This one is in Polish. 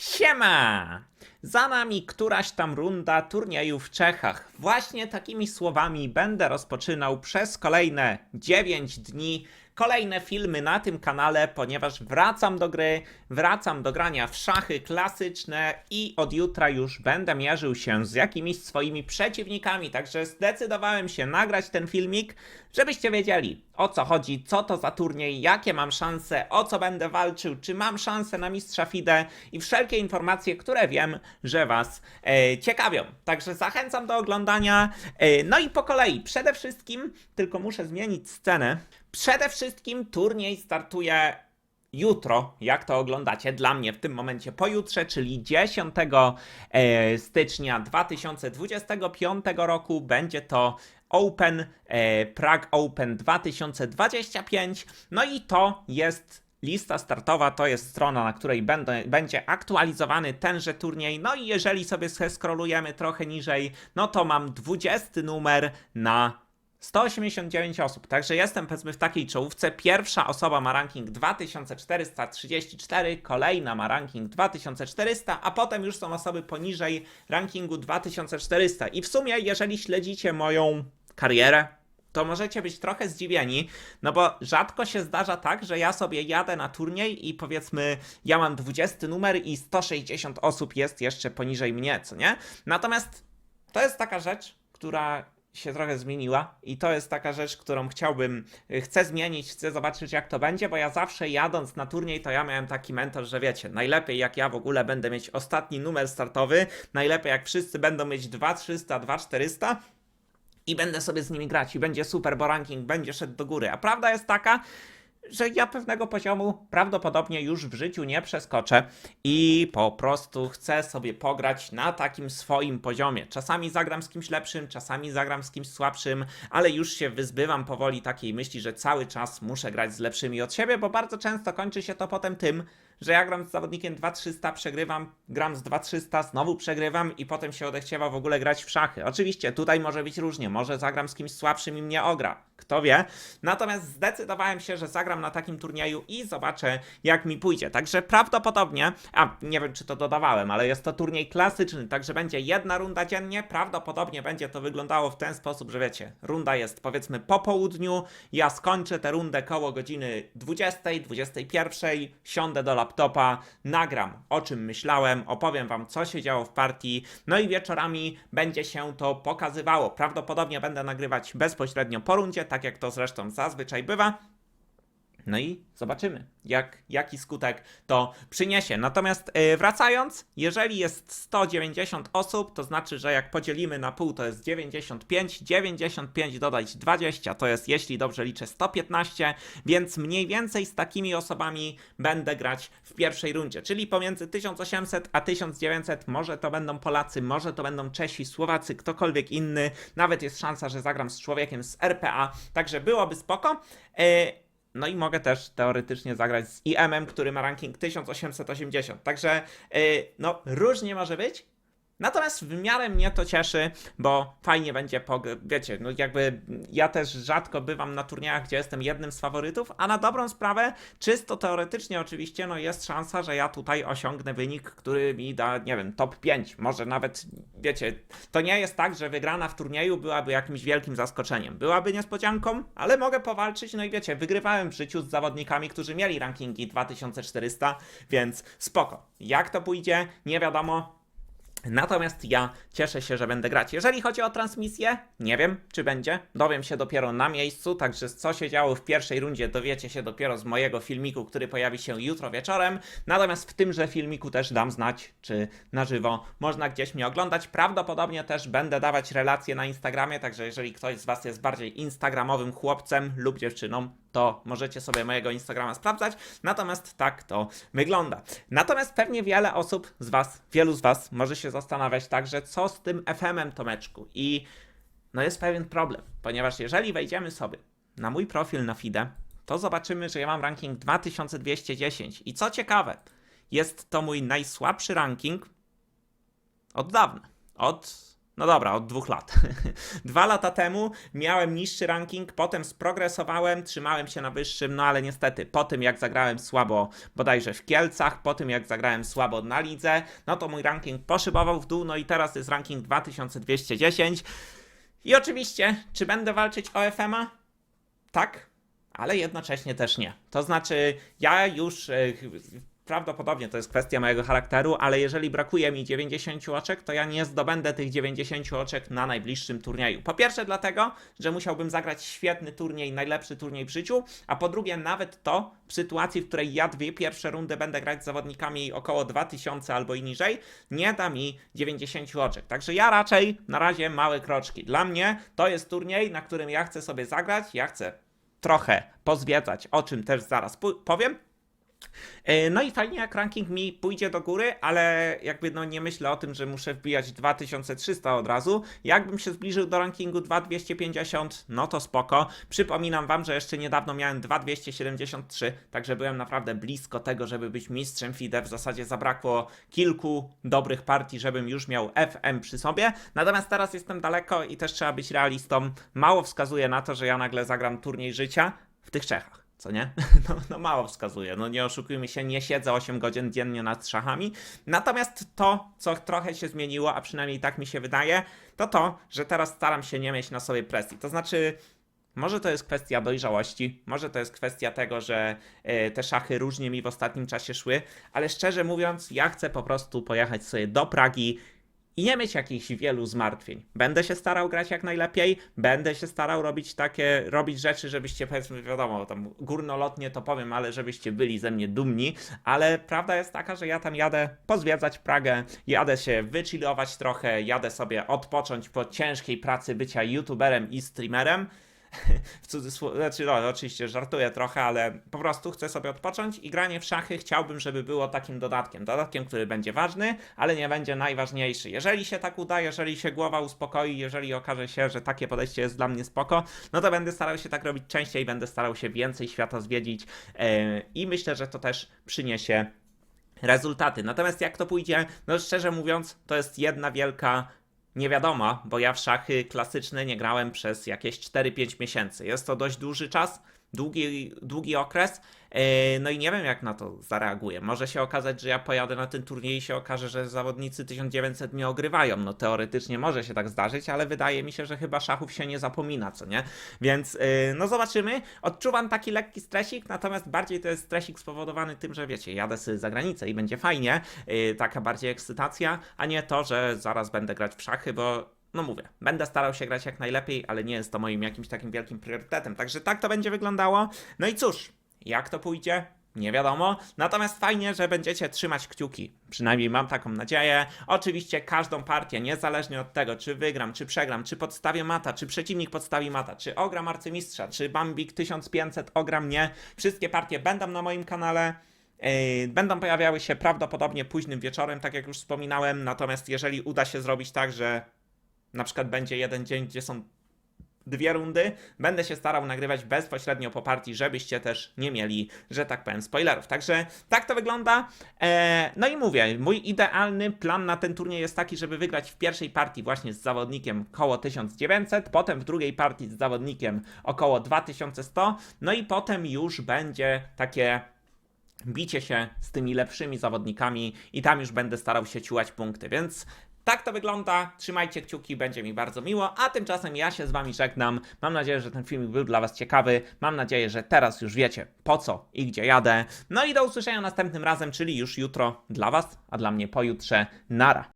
Siema! Za nami któraś tam runda turnieju w Czechach. Właśnie takimi słowami będę rozpoczynał przez kolejne 9 dni kolejne filmy na tym kanale, ponieważ wracam do gry, wracam do grania w szachy klasyczne i od jutra już będę mierzył się z jakimiś swoimi przeciwnikami. Także zdecydowałem się nagrać ten filmik, żebyście wiedzieli o co chodzi, co to za turniej, jakie mam szanse, o co będę walczył, czy mam szansę na mistrza FIDE i wszelkie informacje, które wiem, że Was e, ciekawią. Także zachęcam do oglądania. E, no i po kolei, przede wszystkim, tylko muszę zmienić scenę. Przede wszystkim turniej startuje jutro, jak to oglądacie, dla mnie w tym momencie pojutrze, czyli 10 e, stycznia 2025 roku będzie to Open, e, Prague Open 2025. No i to jest lista startowa, to jest strona, na której będę, będzie aktualizowany tenże turniej. No i jeżeli sobie skrolujemy trochę niżej, no to mam 20 numer na 189 osób, także jestem powiedzmy w takiej czołówce. Pierwsza osoba ma ranking 2434, kolejna ma ranking 2400, a potem już są osoby poniżej rankingu 2400. I w sumie, jeżeli śledzicie moją karierę, to możecie być trochę zdziwieni, no bo rzadko się zdarza tak, że ja sobie jadę na turniej i powiedzmy, ja mam 20 numer i 160 osób jest jeszcze poniżej mnie, co nie? Natomiast to jest taka rzecz, która się trochę zmieniła i to jest taka rzecz, którą chciałbym, y, chcę zmienić, chcę zobaczyć jak to będzie, bo ja zawsze jadąc na turniej, to ja miałem taki mentor, że wiecie, najlepiej jak ja w ogóle będę mieć ostatni numer startowy, najlepiej jak wszyscy będą mieć 2300, 2400 i będę sobie z nimi grać i będzie super, bo ranking będzie szedł do góry. A prawda jest taka, że ja pewnego poziomu prawdopodobnie już w życiu nie przeskoczę i po prostu chcę sobie pograć na takim swoim poziomie. Czasami zagram z kimś lepszym, czasami zagram z kimś słabszym, ale już się wyzbywam powoli takiej myśli, że cały czas muszę grać z lepszymi od siebie, bo bardzo często kończy się to potem tym, że ja gram z zawodnikiem 2300, przegrywam, gram z 2300, znowu przegrywam i potem się odechciewa w ogóle grać w szachy. Oczywiście tutaj może być różnie, może zagram z kimś słabszym i mnie ogra, kto wie. Natomiast zdecydowałem się, że zagram na takim turnieju i zobaczę jak mi pójdzie. Także prawdopodobnie, a nie wiem czy to dodawałem, ale jest to turniej klasyczny, także będzie jedna runda dziennie. Prawdopodobnie będzie to wyglądało w ten sposób, że wiecie, runda jest powiedzmy po południu, ja skończę tę rundę koło godziny 20, 21, siądę do laptopa, nagram o czym myślałem, opowiem wam co się działo w partii, no i wieczorami będzie się to pokazywało. Prawdopodobnie będę nagrywać bezpośrednio po rundzie, tak jak to zresztą zazwyczaj bywa. No i zobaczymy, jak, jaki skutek to przyniesie. Natomiast yy, wracając, jeżeli jest 190 osób, to znaczy, że jak podzielimy na pół, to jest 95. 95 dodać 20 to jest, jeśli dobrze liczę, 115, więc mniej więcej z takimi osobami będę grać w pierwszej rundzie, czyli pomiędzy 1800 a 1900. Może to będą Polacy, może to będą Czesi, Słowacy, ktokolwiek inny. Nawet jest szansa, że zagram z człowiekiem z RPA, także byłoby spoko. No i mogę też teoretycznie zagrać z IM-em, który ma ranking 1880. Także yy, no różnie może być. Natomiast w miarę mnie to cieszy, bo fajnie będzie, wiecie, no jakby ja też rzadko bywam na turniejach, gdzie jestem jednym z faworytów, a na dobrą sprawę, czysto teoretycznie oczywiście, no jest szansa, że ja tutaj osiągnę wynik, który mi da, nie wiem, top 5, może nawet, wiecie, to nie jest tak, że wygrana w turnieju byłaby jakimś wielkim zaskoczeniem, byłaby niespodzianką, ale mogę powalczyć, no i wiecie, wygrywałem w życiu z zawodnikami, którzy mieli rankingi 2400, więc spoko. Jak to pójdzie, nie wiadomo, Natomiast ja cieszę się, że będę grać. Jeżeli chodzi o transmisję, nie wiem, czy będzie. Dowiem się dopiero na miejscu, także co się działo w pierwszej rundzie dowiecie się dopiero z mojego filmiku, który pojawi się jutro wieczorem. Natomiast w tymże filmiku też dam znać, czy na żywo można gdzieś mnie oglądać. Prawdopodobnie też będę dawać relacje na Instagramie, także jeżeli ktoś z Was jest bardziej instagramowym chłopcem lub dziewczyną, to możecie sobie mojego Instagrama sprawdzać. Natomiast tak to wygląda. Natomiast pewnie wiele osób z Was, wielu z Was może się zastanawiać także, co z tym FM-em Tomeczku. I no jest pewien problem, ponieważ jeżeli wejdziemy sobie na mój profil na FIDE, to zobaczymy, że ja mam ranking 2210. I co ciekawe, jest to mój najsłabszy ranking od dawna. Od no dobra, od dwóch lat. Dwa lata temu miałem niższy ranking, potem sprogresowałem, trzymałem się na wyższym, no ale niestety po tym jak zagrałem słabo bodajże w Kielcach, po tym jak zagrałem słabo na lidze, no to mój ranking poszybował w dół, no i teraz jest ranking 2210. I oczywiście, czy będę walczyć o FMA? Tak, ale jednocześnie też nie. To znaczy, ja już e, prawdopodobnie to jest kwestia mojego charakteru, ale jeżeli brakuje mi 90 oczek, to ja nie zdobędę tych 90 oczek na najbliższym turnieju. Po pierwsze, dlatego, że musiałbym zagrać świetny turniej, najlepszy turniej w życiu, a po drugie, nawet to w sytuacji, w której ja dwie pierwsze rundy będę grać z zawodnikami około 2000 albo i niżej, nie da mi 90 oczek. Także ja raczej na razie małe kroczki. Dla mnie to jest turniej, na którym ja chcę sobie zagrać, ja chcę trochę pozwiedzać, o czym też zaraz powiem. E, No i fajnie, jak ranking mi pójdzie do góry, ale jakby no nie myślę o tym, że muszę wbijać 2300 od razu. Jakbym się zbliżył do rankingu 2250, no to spoko. Przypominam wam, że jeszcze niedawno miałem 2273, także byłem naprawdę blisko tego, żeby być mistrzem FIDE. W zasadzie zabrakło kilku dobrych partii, żebym już miał FM przy sobie. Natomiast teraz jestem daleko i też trzeba być realistą. Mało wskazuje na to, że ja nagle zagram turniej życia w tych Czechach co nie? No, no mało wskazuje. No nie oszukujmy się, nie siedzę 8 godzin dziennie nad szachami. Natomiast to, co trochę się zmieniło, a przynajmniej tak mi się wydaje, to to, że teraz staram się nie mieć na sobie presji. To znaczy. Może to jest kwestia dojrzałości, może to jest kwestia tego, że e, te szachy różnie mi w ostatnim czasie szły, ale szczerze mówiąc, ja chcę po prostu pojechać sobie do Pragi i nie mieć jakichś wielu zmartwień. Będę się starał grać jak najlepiej, będę się starał robić takie, robić rzeczy, żebyście powiedzmy, wiadomo, tam górnolotnie to powiem, ale żebyście byli ze mnie dumni, ale prawda jest taka, że ja tam jadę pozwiedzać Pragę, jadę się wychillować trochę, jadę sobie odpocząć po ciężkiej pracy bycia youtuberem i streamerem, w cudzysłowie, znaczy no, oczywiście żartuję trochę, ale po prostu chcę sobie odpocząć i granie w szachy chciałbym, żeby było takim dodatkiem. Dodatkiem, który będzie ważny, ale nie będzie najważniejszy. Jeżeli się tak uda, jeżeli się głowa uspokoi, jeżeli okaże się, że takie podejście jest dla mnie spoko, no to będę starał się tak robić częściej, będę starał się więcej świata zwiedzić yy, i myślę, że to też przyniesie rezultaty. Natomiast jak to pójdzie, no szczerze mówiąc, to jest jedna wielka nie wiadomo, bo ja w szachy klasyczne nie grałem przez jakieś 4-5 miesięcy. Jest to dość duży czas, długi, długi okres. Yy, No i nie wiem, jak na to zareaguję. Może się okazać, że ja pojadę na ten turniej i się okaże, że zawodnicy 1900 mnie ogrywają. No teoretycznie może się tak zdarzyć, ale wydaje mi się, że chyba szachów się nie zapomina, co nie? Więc yy, no zobaczymy. Odczuwam taki lekki stresik, natomiast bardziej to jest stresik spowodowany tym, że wiecie, jadę sobie za granicę i będzie fajnie. Yy, Taka bardziej ekscytacja, a nie to, że zaraz będę grać w szachy, bo no mówię, będę starał się grać jak najlepiej, ale nie jest to moim jakimś takim wielkim priorytetem. Także tak to będzie wyglądało. No i cóż, jak to pójdzie? Nie wiadomo, natomiast fajnie, że będziecie trzymać kciuki. Przynajmniej mam taką nadzieję. Oczywiście każdą partię, niezależnie od tego, czy wygram, czy przegram, czy podstawię mata, czy przeciwnik podstawi mata, czy ogram arcymistrza, czy Bambik 1500 ogra mnie, wszystkie partie będą na moim kanale. Yy, Będą pojawiały się prawdopodobnie późnym wieczorem, tak jak już wspominałem. Natomiast jeżeli uda się zrobić tak, że na przykład będzie jeden dzień, gdzie są dwie rundy, będę się starał nagrywać bezpośrednio po partii, żebyście też nie mieli, że tak powiem, spoilerów. Także tak to wygląda. Eee, no i mówię, mój idealny plan na ten turniej jest taki, żeby wygrać w pierwszej partii właśnie z zawodnikiem koło 1900, potem w drugiej partii z zawodnikiem około 2100, no i potem już będzie takie bicie się z tymi lepszymi zawodnikami i tam już będę starał się ciułać punkty, więc tak to wygląda. Trzymajcie kciuki, będzie mi bardzo miło. A tymczasem ja się z Wami żegnam. Mam nadzieję, że ten filmik był dla Was ciekawy. Mam nadzieję, że teraz już wiecie po co i gdzie jadę. No i do usłyszenia następnym razem, czyli już jutro dla Was, a dla mnie pojutrze. Nara.